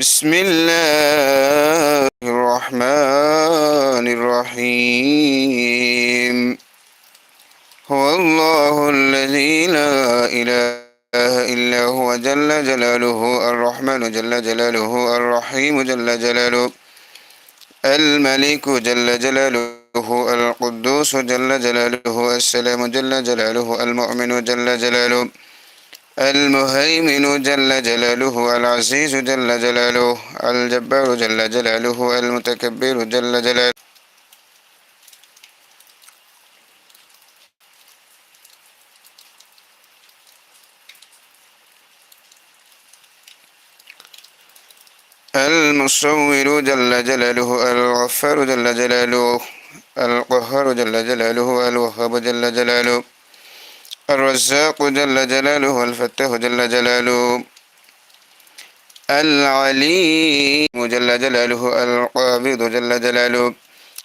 بسم الله الرحمن الرحيم. هو الله الذي لا إله إلا هو جل جلاله الرحمن جل جلاله الرحيم جل جلاله الملك جل جلاله القدوس جل جلاله السلام جل جلاله المؤمن جل جلاله المهيمن جل جلاله العزيز جل جلاله الجبار جل جلاله المتكبر جل جلاله. المصور جل جلاله الغفار جل جلاله القهار جل جلاله الوهاب جل جلاله. الرزاق جل جلاله الفتاح جل جلاله العليم جل جلاله القابض جل جلاله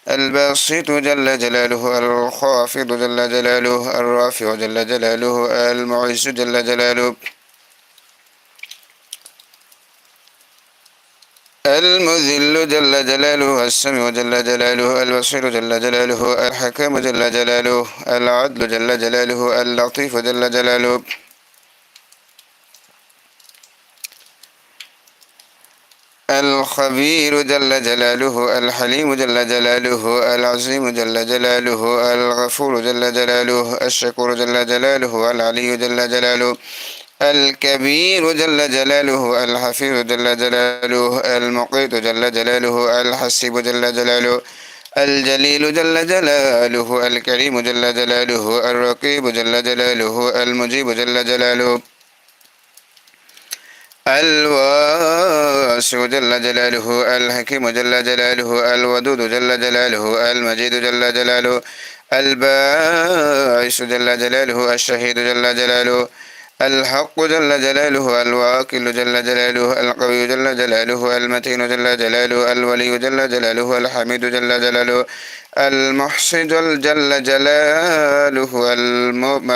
الباسط جل جلاله الخافض جل جلاله الرافع جل جلاله المعز جل جلاله. المذل جل جلاله السميع جل جلاله البصير جل جلاله الحكم جل جلاله العدل جل جلاله اللطيف جل جلاله الخبير جل جلاله الحليم جل جلاله العظيم جل جلاله الغفور جل جلاله الشكور جل جلاله العلي جل جلاله الكبير جل جلاله الحفيظ جل جلاله المقيت جل جلاله الحسيب جل جلاله الجليل جل جلاله الكريم جل جلاله الرقيب جل جلاله المجيب جل جلاله الواسع جل جلاله الحكيم جل جلاله الودود جل جلاله المجيد جل جلاله الباعث جل جلاله الشهيد جل جلاله الحق جل جلاله الواكل جل جلاله القوي جل جلاله المتين جل جلاله الولي جل جلاله الحميد جل جلاله المحسن جل جلاله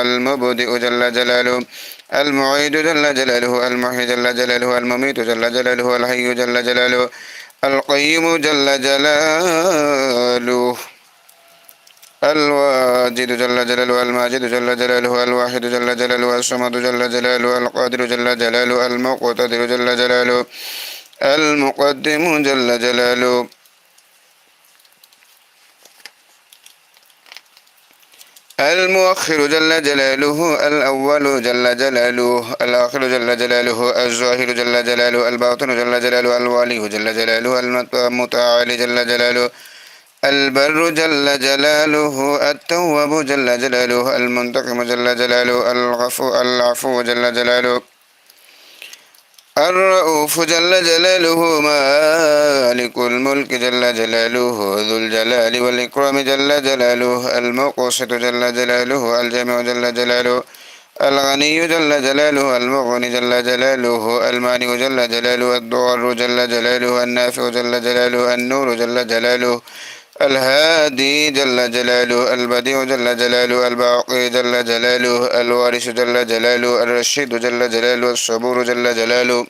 المبدئ جل جلاله المعيد جل جلاله المحيي جل جلاله المميت جل جلاله الحي جل جلاله القيم جل جلاله الواجد جل جلاله الماجد جل جلاله الواحد جل جلاله الصمد جل جلاله القادر جل جلاله المقتدر جل جلاله المقدم جل جلاله. المؤخر جل جلاله الأول جل جلاله الآخر جل جلاله الظاهر جل جلاله الباطن جل جلاله الوالي جل جلاله المتعالي جل جلاله. البر جل جلاله التواب جل جلاله المنتقم جل جلاله الغفو العفو جل جلاله الرؤوف جل جلاله مالك الملك جل جلاله ذو الجلال والإكرام جل جلاله المقسط جل جلاله الجامع جل جلاله الغني جل جلاله المغني جل جلاله المانع جل جلاله الضار جل جلاله النافع جل جلاله النور جل جلاله الهادي جل جلاله البديع جل جلاله الباقي جل جلاله الوارث جل جلاله الرشيد جل جلاله الصبور جل جلاله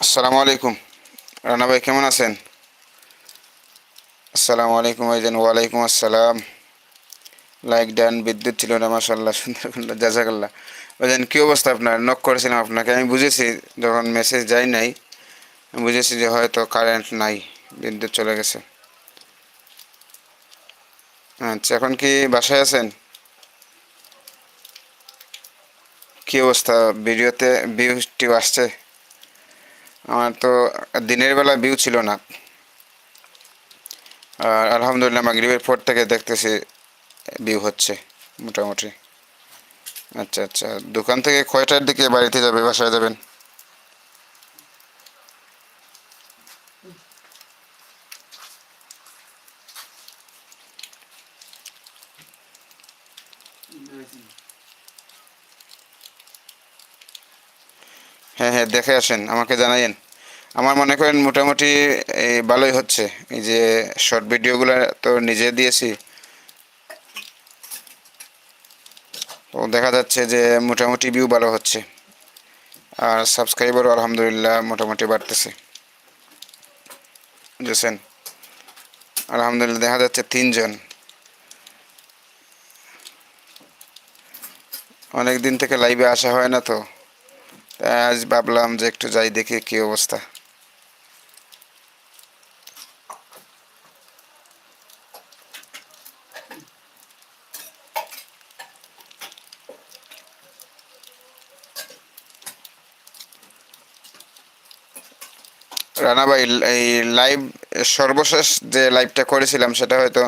আসসালামু আলাইকুম রানা ভাই কেমন আছেন আসসালামু আলাইকুম ভাইজান ওয়ালাইকুম আসসালাম লাইক ডান বিদ্যুৎ ছিল না মাসাল্লাহ সুন্দর জাজাকাল্লাহ। ভাইজান কী অবস্থা আপনার? নক করেছিলাম আপনাকে। আমি বুঝেছি, যখন মেসেজ যাই নাই বুঝেছি যে হয়তো কারেন্ট নাই, বিদ্যুৎ চলে গেছে। আচ্ছা এখন কি বাসায় আছেন? কি অবস্থা? ভিডিওতে ভিউ টিউ আসছে। আমার তো দিনের বেলা ভিউ ছিল না। আর আলহামদুলিল্লাহ, মাগরিবের পর থেকে দেখতেছি ভিউ হচ্ছে, মোটামুটি। আচ্ছা আচ্ছা। দোকান থেকে কয়টার দিকে বাড়িতে যাবে, বাসায় যাবেন? হ্যাঁ হ্যাঁ দেখে আসেন, আমাকে জানাইন আমার মনে করেন মোটামুটি এই ভালোই হচ্ছে। এই যে শর্ট ভিডিওগুলো তো নিজে দিয়েছি। দেখা যাচ্ছে যে মোটামুটি ভিউ ভালো হচ্ছে। আর সাবস্ক্রাইবারও আলহামদুলিল্লাহ মোটামুটি বাড়তেছে। বুঝেছেন? আলহামদুলিল্লাহ দেখা যাচ্ছে তিনজন। অনেক দিন থেকে লাইভে আসা হয় না তো আজ ভাবলাম যে একটু যাই দেখি কী অবস্থা। রানা ভাই, এই লাইভ সর্বশেষ যে লাইভটা করেছিলাম, সেটা হয়তো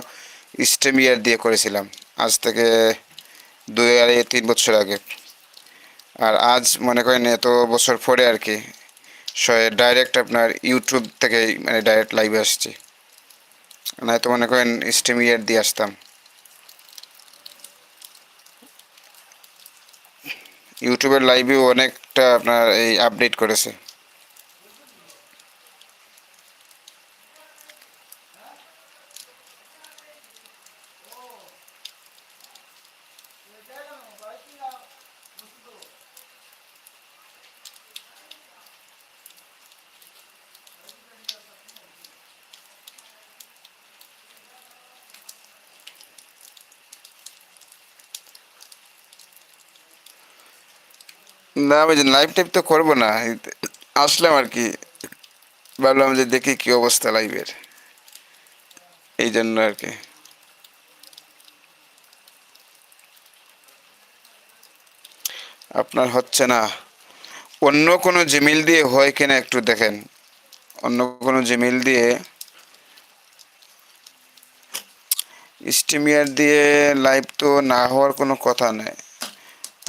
স্টেমিয়ার দিয়ে করেছিলাম। আজ থেকে দুই আড়াই তিন বছর আগে। আর আজ মনে করেন এত বছর পরে আর কি ডাইরেক্ট আপনার ইউটিউব থেকে মানে ডাইরেক্ট লাইভে আসছি। নয়তো মনে করেন স্টেমিয়ার দিয়ে আসতাম। ইউটিউবের লাইভেও অনেকটা আপনার এই আপডেট করেছে। না, আমি লাইভ টাইপ তো করব না আসলাম আর কি। ভাবলাম যে দেখি কি অবস্থা লাইভের এই জন্য আর কি। আপনার হচ্ছে না, অন্য কোনো জিমেল দিয়ে হয় কিনা একটু দেখেন। অন্য কোনো জিমেল দিয়ে স্টিমিয়ার দিয়ে লাইভ তো না হওয়ার কোনো কথা নেই।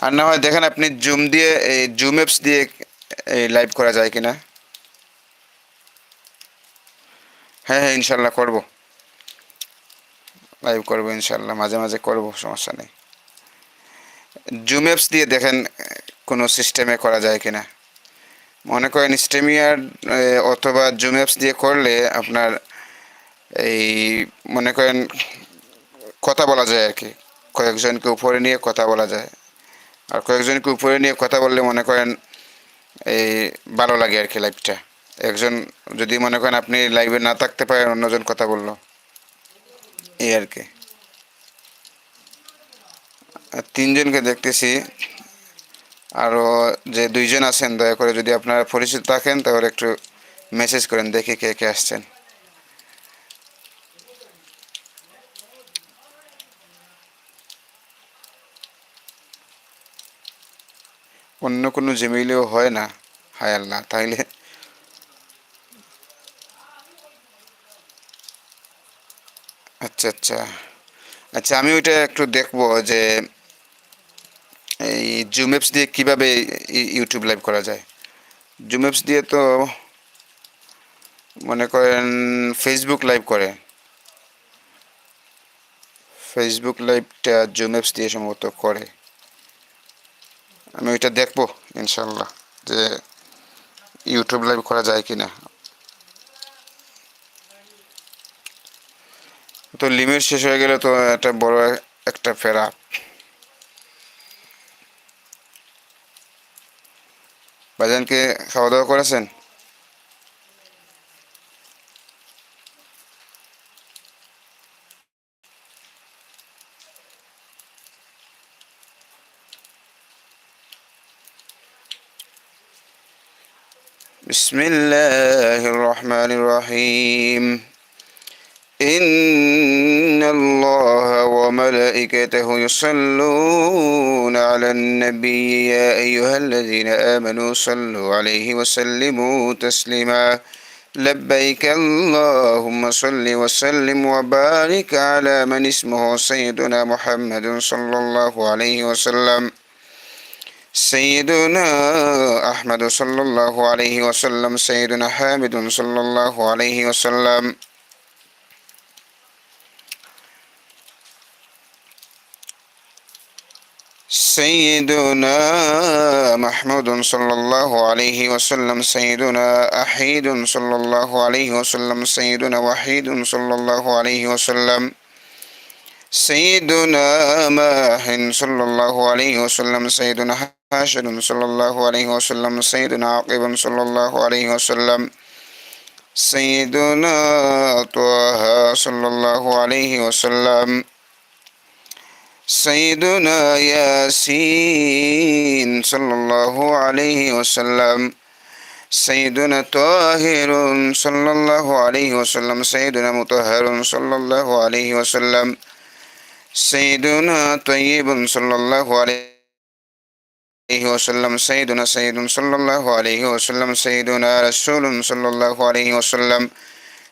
আর না হয় দেখেন আপনি জুম দিয়ে, এই জুম অ্যাপস দিয়ে, এই লাইভ করা যায় কিনা? হ্যাঁ হ্যাঁ ইনশাল্লাহ করব। লাইভ করব ইনশাল্লাহ, মাঝে মাঝে করব, সমস্যা নেই। জুম অ্যাপস দিয়ে দেখেন কোনো সিস্টেমে করা যায় কিনা? মনে করেন স্টেমিয়ার অথবা জুম অ্যাপস দিয়ে করলে আপনার এই, মনে করেন, কথা বলা যায় আর কি। কয়েকজনকে উপরে নিয়ে কথা বলা যায়। আর কয়েকজনকে উপরে নিয়ে কথা বললে মনে করেন এই ভালো লাগে আর কি লাইভটা একজন যদি মনে করেন আপনি লাইভে না থাকতে পারেন, অন্যজন কথা বলল। এই আর কি। তিনজনকে দেখতেছি। আরও যে দুইজন আছেন, দয়া করে যদি আপনারা পরিচিত থাকেন, তাহলে একটু মেসেজ করেন, দেখি কে কে আসছেন। অন্য কোনো জিমেইলেও হয় না। হায় আল্লাহ, তাইলে আচ্ছা আচ্ছা। আচ্ছা আমি ওইটা একটু দেখব যে এই জুম অ্যাপস দিয়ে কীভাবে ইউটিউব লাইভ করা যায়। জুম অ্যাপস দিয়ে তো মনে করেন ফেসবুক লাইভ করে। ফেসবুক লাইভটা জুম অ্যাপস দিয়ে সম্ভবত করে। আমি ওইটা দেখব, ইনশাল্লাহ, যে ইউটিউব লাইভ করা যায় কি না তো লিমিট শেষ হয়ে গেলে তো একটা বড় একটা ফেরা। বাজানকে খাওয়া দাওয়া করেছেন? بسم الله الرحمن الرحيم. إن الله وملائكته يصلون على النبي يا أيها الذين آمنوا صلوا عليه وسلموا تسليما. لبيك اللهم صل وسلم وبارك على من اسمه سيدنا محمد صلى الله عليه وسلم. سيدنا أحمد صلى الله عليه وسلم سيدنا حامد صلى الله عليه وسلم. سيدنا محمود صلى الله عليه وسلم سيدنا أحيد صلى الله عليه وسلم سيدنا وحيد صلى الله عليه وسلم. سيدنا ماح صلى الله عليه وسلم سيدنا حاشد صلى الله عليه وسلم سيدنا عاقب صلى الله عليه وسلم سيدنا طه صلى الله عليه وسلم سيدنا ياسين صلى الله عليه وسلم سيدنا طاهر صلى الله عليه وسلم سيدنا مطهر صلى الله عليه وسلم سيدنا طيب صلى الله عليه وسلم سيدنا سيد صلى الله عليه وسلم سيدنا رسول صلى الله عليه وسلم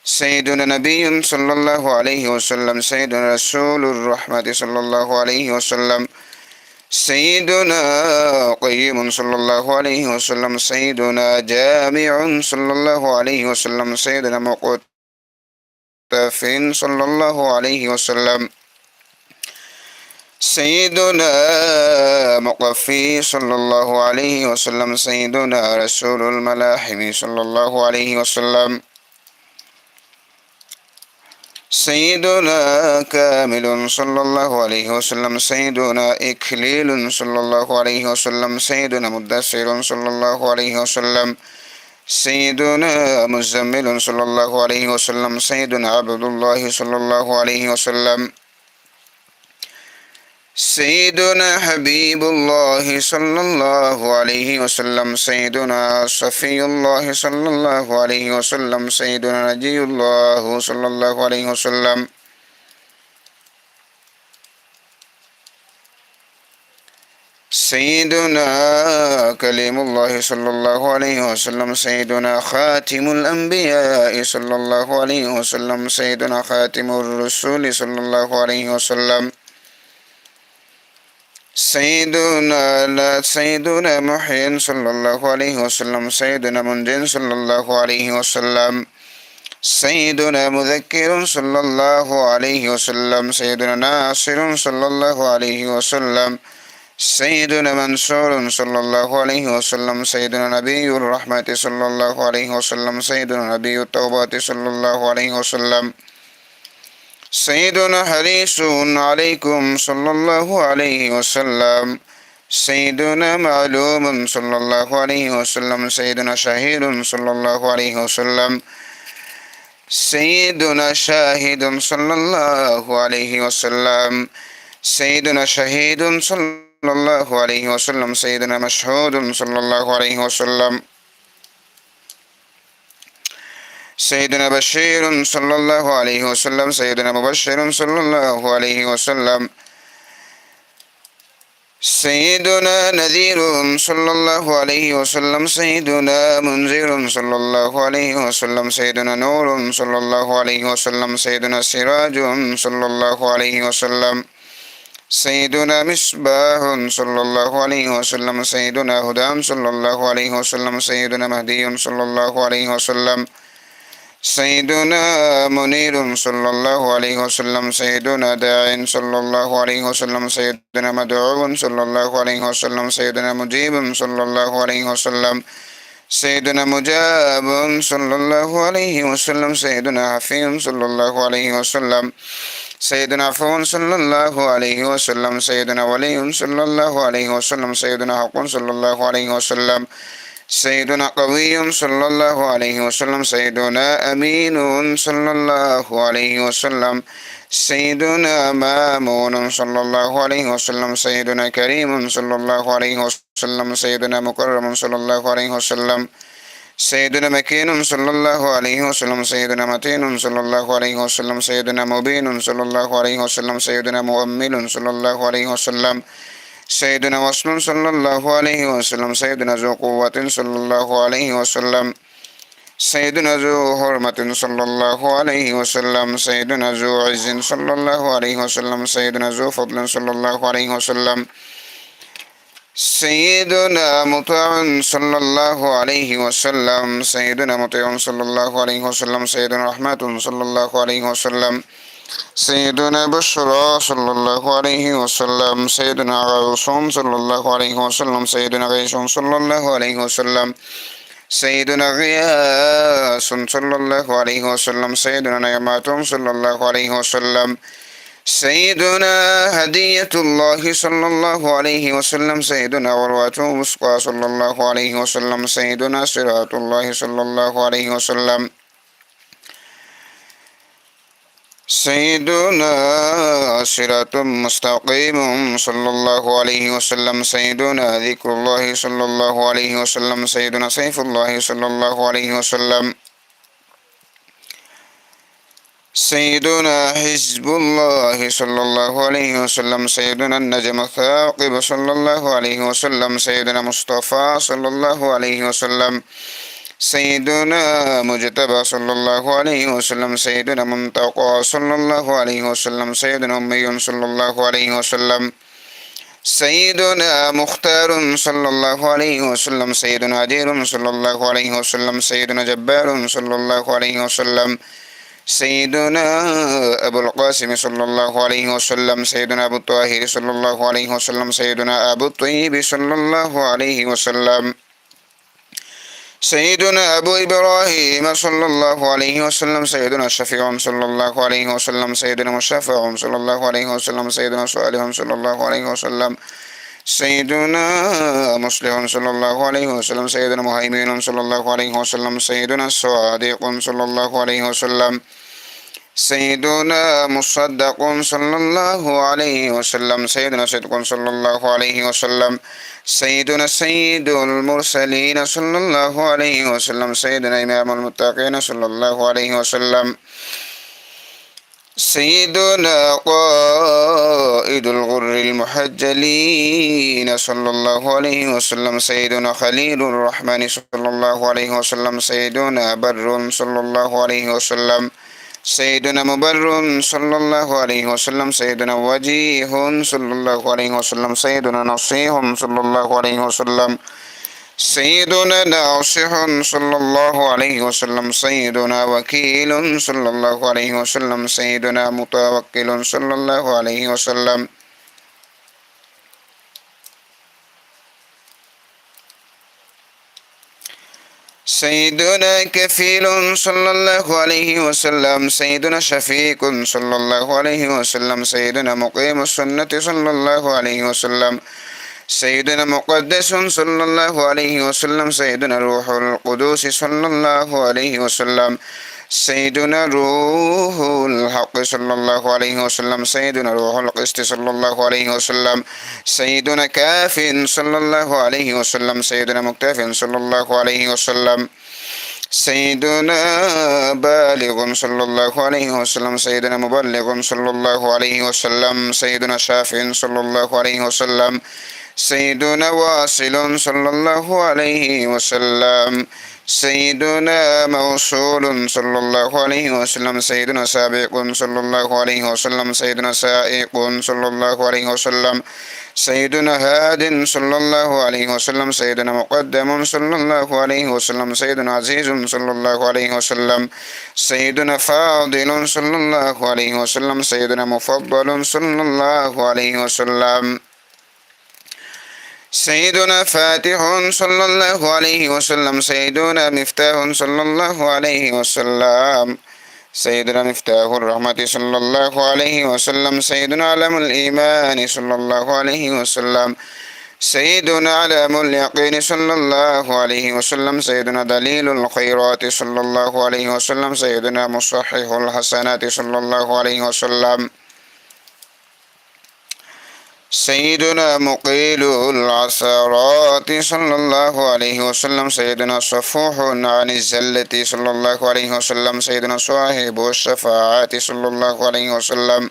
سيدنا نبي صلى الله عليه وسلم سيدنا رسول الرحمة صلى الله عليه وسلم سيدنا قيم صلى الله عليه وسلم سيدنا جامع صلى الله عليه وسلم سيدنا مقتف صلى الله عليه وسلم. سيدنا مقفي صلى الله عليه وسلم سيدنا رسول الملاحم صلى الله عليه وسلم. سيدنا كامل صلى الله عليه وسلم سيدنا إكليل صلى الله عليه وسلم سيدنا مدثر صلى الله عليه وسلم. سيدنا مزمل صلى الله عليه وسلم سيدنا عبد الله صلى الله عليه وسلم. سيدنا حبيب الله صلى الله عليه وسلم سيدنا صفي الله صلى الله عليه وسلم سيدنا نجي الله صلى الله عليه وسلم. سيدنا كليم الله صلى الله عليه وسلم سيدنا خاتم الأنبياء صلى الله عليه وسلم سيدنا خاتم الرسول صلى الله عليه وسلم. سيدنا لا سيدنا محي صلى الله عليه وسلم سيدنا منجن صلى الله عليه وسلم سيدنا مذكر صلى الله عليه وسلم سيدنا ناصر صلى الله عليه وسلم سيدنا منصور صلى الله عليه وسلم سيدنا نبي الرحمة صلى الله عليه وسلم سيدنا نبي التوبة صلى الله عليه وسلم سيدنا حريص عليكم صلى الله عليه وسلم. سيدنا معلوم صلى الله عليه وسلم. سيدنا شهيد صلى الله عليه وسلم. سيدنا شاهد صلى الله عليه وسلم. سيدنا شهيد صلى الله عليه وسلم. سيدنا مشهود صلى الله عليه وسلم. سيدنا بشير صلى الله عليه وسلم سيدنا مبشر صلى الله عليه وسلم. سيدنا نذير صلى الله عليه وسلم سيدنا منذر صلى الله عليه وسلم سيدنا نور صلى الله عليه وسلم سيدنا سراج صلى الله عليه وسلم. سيدنا مصباح صلى الله عليه وسلم سيدنا هدام صلى الله عليه وسلم سيدنا مهدي صلى الله عليه وسلم. سيدنا منير صلى الله عليه وسلم سيدنا داع صلى الله عليه وسلم سيدنا مدعو صلى الله عليه وسلم سيدنا مجيب صلى الله عليه وسلم سيدنا مجاب صلى الله عليه وسلم سيدنا حفيظ صلى الله عليه وسلم سيدنا عفو صلى الله عليه وسلم سيدنا ولي صلى الله عليه وسلم سيدنا حق صلى الله عليه وسلم سيدنا قوي صلى الله عليه وسلم سيدنا أمين صلى الله عليه وسلم سيدنا مامون صلى الله عليه وسلم سيدنا كريم صلى الله عليه وسلم سيدنا مكرم صلى الله عليه وسلم سيدنا مكين صلى الله عليه وسلم سيدنا متين صلى الله عليه وسلم سيدنا مبين صلى الله عليه وسلم سيدنا مؤمل صلى الله عليه وسلم سيدنا وصل صلى الله عليه وسلم سيدنا ذو قوة صلى الله عليه وسلم سيدنا ذو حرمة صلى الله عليه وسلم سيدنا ذو عز صلى الله عليه وسلم سيدنا ذو فضل صلى الله عليه وسلم سيدنا مطاع صلى الله عليه وسلم سيدنا مطيع صلى الله عليه وسلم سيدنا رحمة صلى الله عليه وسلم سيدنا بشرى صلى الله عليه وسلم سيدنا غوث صلى الله عليه وسلم سيدنا غيث صلى الله عليه وسلم سيدنا غياس صلى الله عليه وسلم سيدنا نعمات صلى الله عليه وسلم سيدنا هدية الله صلى الله عليه وسلم سيدنا عروة وسقى صلى الله عليه وسلم سيدنا صراط الله صلى الله عليه وسلم. سيدنا صراط مستقيم صلى الله عليه وسلم. سيدنا ذكر الله صلى الله عليه وسلم. سيدنا سيف الله صلى الله عليه وسلم. سيدنا حزب الله صلى الله عليه وسلم. سيدنا النجم الثاقب صلى الله عليه وسلم. سيدنا مصطفى صلى الله عليه وسلم. سيدنا مجتبى صلى الله عليه وسلم سيدنا منتقى صلى الله عليه وسلم سيدنا أمي صلى الله عليه وسلم سيدنا مختار صلى الله عليه وسلم سيدنا عجير صلى الله عليه وسلم سيدنا جبار صلى الله عليه وسلم سيدنا أبو القاسم صلى الله عليه وسلم سيدنا أبو الطاهر صلى الله عليه وسلم سيدنا أبو الطيب صلى الله عليه وسلم. سيدنا أبو إبراهيم صلى الله عليه وسلم سيدنا الشفيع صلى الله عليه وسلم سيدنا مشفع صلى الله عليه وسلم سيدنا صالح صلى الله عليه وسلم سيدنا مسلم صلى الله عليه وسلم سيدنا مهيمن صلى الله عليه وسلم سيدنا الصادق صلى الله عليه وسلم سيدنا مصدق صلى الله عليه وسلم سيدنا صدق صلى الله عليه وسلم سيدنا سيد المرسلين صلى الله عليه وسلم سيدنا إمام المتقين صلى الله عليه وسلم سيدنا قائد الغر المحجلين صلى الله عليه وسلم سيدنا خليل الرحمن صلى الله عليه وسلم سيدنا بر صلى الله عليه وسلم سيدنا مبر صلى الله عليه وسلم سيدنا وجيه صلى الله عليه وسلم سيدنا نصيح صلى الله عليه وسلم سيدنا ناصح صلى الله عليه وسلم سيدنا وكيل صلى الله عليه وسلم سيدنا متوكل صلى الله عليه وسلم. سيدنا كفيل صلى الله عليه وسلم سيدنا شفيق صلى الله عليه وسلم سيدنا مقيم السنة صلى الله عليه وسلم سيدنا مقدس صلى الله عليه وسلم سيدنا روح القدوس صلى الله عليه وسلم سيدنا روح الحق صلى الله عليه وسلم سيدنا روح القسط صلى الله عليه وسلم سيدنا كاف صلى الله عليه وسلم سيدنا مكتاف صلى الله عليه وسلم سيدنا بالغ صلى الله عليه وسلم سيدنا مبلغ صلى الله عليه وسلم سيدنا شاف صلى الله عليه وسلم سيدنا واصل صلى الله عليه وسلم سيدنا موصول صلى الله عليه وسلم سيدنا سابق صلى الله عليه وسلم سيدنا سائق صلى الله عليه وسلم سيدنا هاد صلى الله عليه وسلم سيدنا مقدم صلى الله عليه وسلم سيدنا عزيز صلى الله عليه وسلم سيدنا فاضل صلى الله عليه وسلم سيدنا مفضل صلى الله عليه وسلم. سيدنا فاتح صلى الله عليه وسلم سيدنا مفتاح صلى الله عليه وسلم سيدنا مفتاح الرحمة صلى الله عليه وسلم سيدنا علم الإيمان صلى الله عليه وسلم سيدنا علم اليقين صلى الله عليه وسلم سيدنا دليل الخيرات صلى الله عليه وسلم سيدنا مصحح الحسنات صلى الله عليه وسلم. سيدنا مقيل العثرات صلى الله عليه وسلم سيدنا صفوح عن الزلة صلى الله عليه وسلم سيدنا صاحب الشفاعات صلى الله عليه وسلم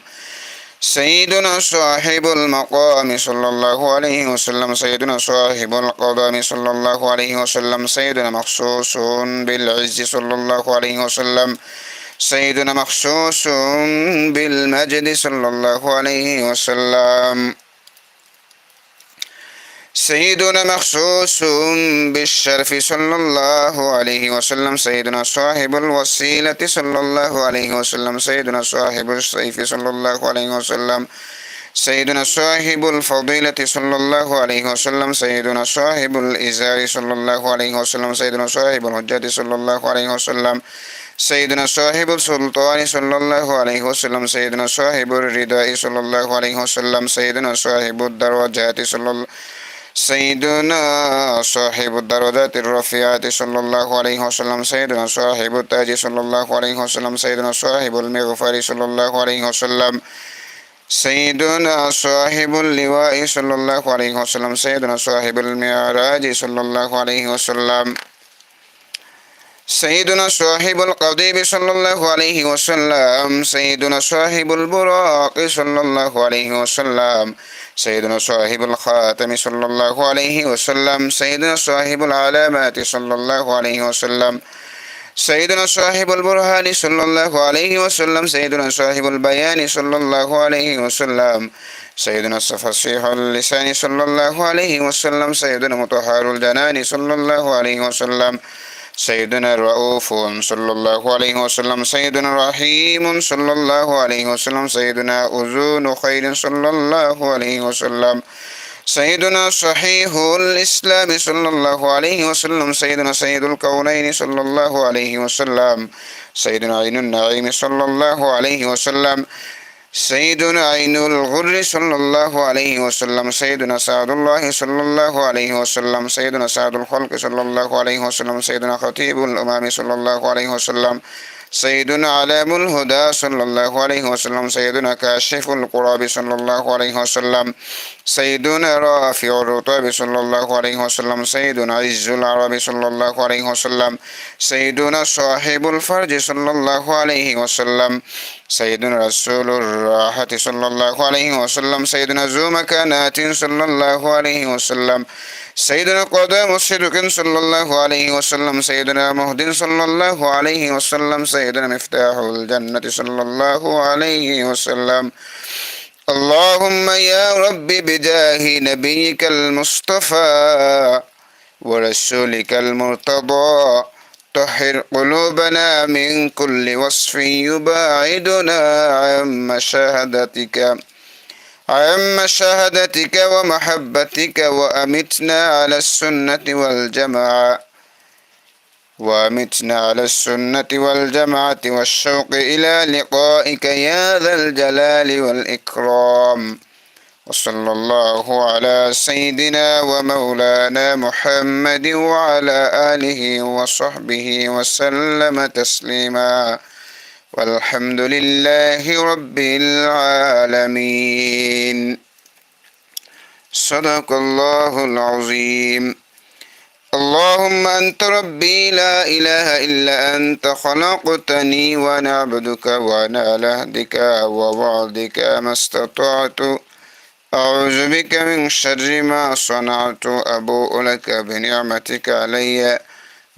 سيدنا صاحب المقام صلى الله عليه وسلم سيدنا صاحب القدم صلى الله عليه وسلم سيدنا مخصوص بالعز صلى الله عليه وسلم سيدنا مخصوص بالمجد صلى الله عليه وسلم. سيدنا مخصوص بالشرف صلى الله عليه وسلم سيدنا صاحب الوسيلة صلى الله عليه وسلم سيدنا صاحب السيف صلى الله عليه وسلم سيدنا صاحب الفضيلة صلى الله عليه وسلم سيدنا صاحب الإزار صلى الله عليه وسلم سيدنا صاحب الحجة صلى الله عليه وسلم سيدنا صاحب السلطان صلى الله عليه وسلم سيدنا صاحب الرداء صلى الله عليه وسلم سيدنا صاحب الدرجات صلى الله سيدنا صاحب الدرجات الرفيعات صلى الله عليه وسلم سيدنا صاحب التاج صلى الله عليه وسلم سيدنا صاحب المغفر صلى الله عليه وسلم سيدنا صاحب اللواء صلى الله عليه وسلم سيدنا صاحب المعراج صلى الله عليه وسلم سيدنا صاحب القضيب صلى الله عليه وسلم سيدنا صاحب البراق صلى الله عليه وسلم سيدنا صاحب الخاتم صلى الله عليه وسلم سيدنا صاحب العلامات صلى الله عليه وسلم سيدنا صاحب البرهان صلى الله عليه وسلم سيدنا صاحب البيان صلى الله عليه وسلم سيدنا الصفصيح اللسان صلى الله عليه وسلم سيدنا مطهر الجنان صلى الله عليه وسلم سيدنا الرؤوف صلى الله عليه وسلم سيدنا رحيم صلى الله عليه وسلم سيدنا أذون خير صلى الله عليه وسلم سيدنا صحيح الإسلام صلى الله عليه وسلم سيدنا سيد الكونين صلى الله عليه وسلم سيدنا عين النعيم صلى الله عليه وسلم سيدنا عين الغر صلى الله عليه وسلم سيدنا سعد الله صلى الله عليه وسلم سيدنا سعد الخلق صلى الله عليه وسلم سيدنا خطيب الأمام صلى الله عليه وسلم سيدنا علام الهدى صلى الله عليه وسلم سيدنا كاشف القراب صلى الله عليه وسلم سيدنا رافع الرطاب صلى الله عليه وسلم سيدنا عز العرب صلى الله عليه وسلم سيدنا صاحب الفرج صلى الله عليه وسلم سيدنا رسول الراحة صلى الله عليه وسلم سيدنا ذو مكانات صلى الله عليه وسلم سيدنا قدام الصدق صلى الله عليه وسلم سيدنا مهد صلى الله عليه وسلم سيدنا مفتاح الجنة صلى الله عليه وسلم. اللهم يا رب بجاه نبيك المصطفى ورسولك المرتضى طهر قلوبنا من كل وصف يباعدنا عن مشاهدتك. عن مشاهدتك ومحبتك وأمتنا على السنة والجماعة وأمتنا على السنة والجماعة والشوق إلى لقائك يا ذا الجلال والإكرام وصلى الله على سيدنا ومولانا محمد وعلى آله وصحبه وسلم تسليما والحمد لله رب العالمين. صدق الله العظيم. اللهم أنت ربي لا إله إلا أنت خلقتني وأنا عبدك وأنا على عهدك ووعدك ما استطعت. أعوذ بك من شر ما صنعت أبوء لك بنعمتك علي.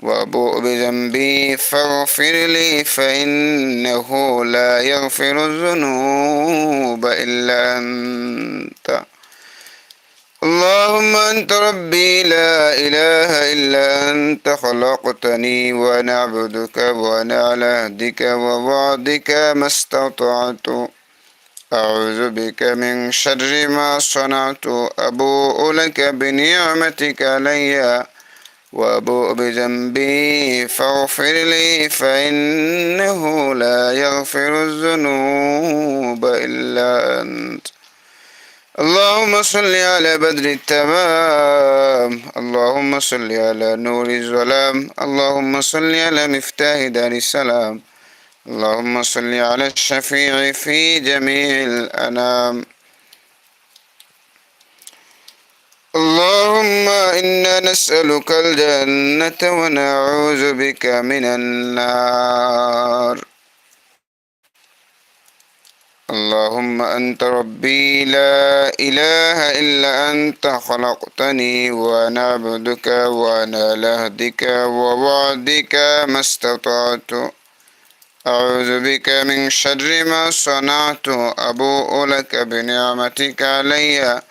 وأبوء بذنبي فاغفر لي فإنه لا يغفر الذنوب إلا أنت. اللهم أنت ربي لا إله إلا أنت خلقتني وأنا عبدك وأنا على عهدك ووعدك ما استطعت. أعوذ بك من شر ما صنعت أبوء لك بنعمتك علي. وأبوء بذنبي فاغفر لي فإنه لا يغفر الذنوب إلا أنت. اللهم صل على بدر التمام. اللهم صل على نور الظلام. اللهم صل على مفتاح دار السلام. اللهم صل على الشفيع في جميع الأنام. اللهم إنا نسألك الجنة ونعوذ بك من النار. اللهم أنت ربي لا إله إلا أنت خلقتني وأنا عبدك وأنا لهدك ووعدك ما استطعت. أعوذ بك من شر ما صنعت أبوء لك بنعمتك علي.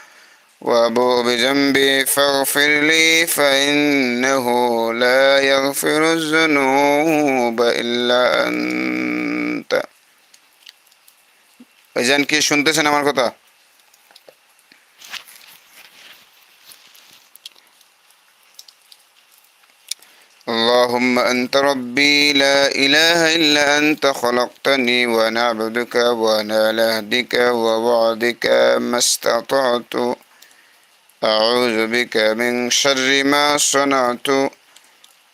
وأبوء بذنبي فاغفر لي فإنه لا يغفر الذنوب إلا أنت ভাইজান কি শুনতেছেন আমার কথা আল্লাহ اللهم أنت ربي لا إله إلا أنت خلقتني وأنا عبدك وأنا على عهدك ووعدك ما استطعت أعوذ بك من شر ما صنعت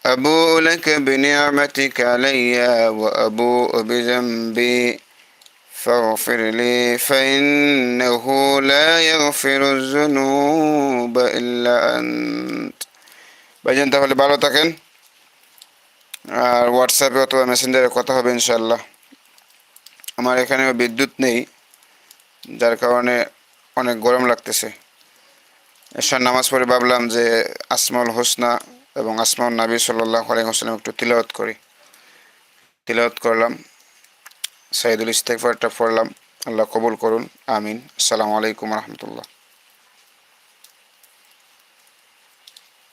أبوء لك بنعمتك علي وأبوء بذنبي فاغفر لي فإنه لا يغفر الذنوب إلا أنت ভাইজান তাহলে ভালো থাকেন আর হোয়াটসঅ্যাপে অথবা মেসেঞ্জারে কথা হবে ইনশাল্লাহ আমার এখানে বিদ্যুৎ নেই যার কারণে অনেক গরম লাগতেছে এসার নামাজ পড়ে ভাবলাম যে আসমাউল হোসনা এবং আসমাউল নাবী সাল্লাহ আলাইসাল্লাম একটু তিলাওয়াত করি। তিলাওয়াত করলাম, সাইদুল ইস্তেকফারটা পড়লাম। আল্লাহ কবুল করুন, আমিন। আসসালামু আলাইকুম রহমতুল্লাহ।